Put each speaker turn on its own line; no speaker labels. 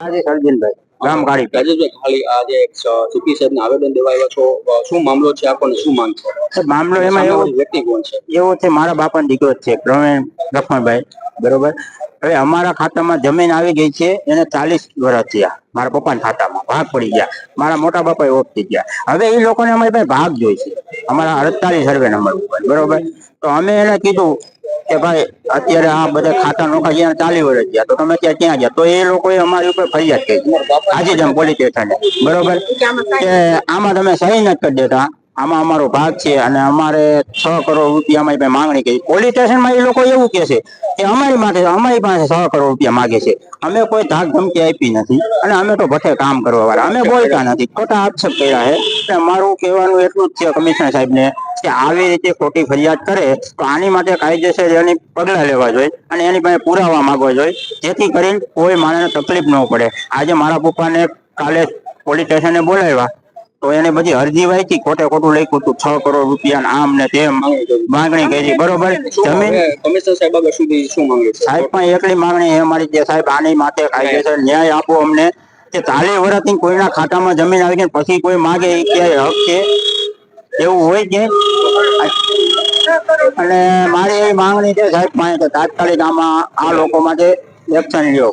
આજે સરજીનભાઈ ગામ કાળી
રાજેશભાઈ ખાલી આજે સીપી સાહેબ આવેદન દેવા આવ્યા છો શું મામલો છે? આખો શું માંગ છે?
મામલો એમાં એવો
વ્યક્તિ કોણ છે?
એવો છે મારા બાપાનો દીકરો છે પ્રવીણ લક્ષ્મણભાઈ બરોબર? હવે અમારા ખાતામાં જમીન આવી ગઈ છે એને ચાલીસ વર્ષ થયા. મારા પપ્પાના ખાતામાં ભાગ પડી ગયા. મારા મોટા બાપા ઓફ થઈ ગયા. હવે એ લોકોને અમારી પાસે ભાગ જોઈ છે અમારા અડતાલીસ સર્વે નંબર ઉપર બરોબર? તો અમે એને કીધું કે ભાઈ, અત્યારે આ બધા ખાતા નોખા જ્યાં ચાલી વર્ષ ગયા તો તમે ત્યાં ક્યાં ગયા? તો એ લોકોએ અમારી ઉપર ફરિયાદ કરી. આજે જ પોલીસ સ્ટેશને. બરોબર? કે આમાં તમે સહી નથી કરી દેતા. આમાં અમારો ભાગ છે અને અમારે છ કરોડ રૂપિયા અમારી માંગણી કરી. પોલીસ સ્ટેશનમાં એ લોકો એવું કે છે કે અમારી માટે, અમારી પાસે છ કરોડ રૂપિયા માગે છે. અમે કોઈ ધાક ધમકી આપી નથી અને અમે તો ભઠે કામ કરવા વાળા અમે બોલતા નથી. ખોટા આક્ષેપ કર્યા છે. મારું કહેવાનું એટલું જ છે કમિશનર સાહેબને કે આવી રીતે ખોટી ફરિયાદ કરે તો આની માટે કાયદેસર એની પગલાં લેવા જોઈએ અને એની પાસે પુરાવા માંગવા જોઈએ. જેથી કરીને કોઈ માણસને તકલીફ ન પડે. આજે મારા પપ્પાને કાલે પોલીસ સ્ટેશને બોલાવ્યા. તો એને પછી અરજી વાંચી ખોટે ખોટું લખ્યું હતું છ કરોડ રૂપિયા આમ ને તેમ માંગણી કરી. બરોબર? જમીન?
કમિશનર સાહેબ આગળ સુધી શું માંગે
સાહેબ પણ એકલી માંગણી એ મારી કે સાહેબ આની માટે કાયદેસર ન્યાય આપો અમને. કે ચાલી વર્ષથી કોઈના ખાતામાં જમીન આવી ગઈ પછી કોઈ માગે એ ક્યાંય હક છે? એવું હોય છે અને મારી એવી માંગણી છે સાહેબ પાસે કે તાત્કાલિક આમાં આ લોકો માટે એક્શન લ્યો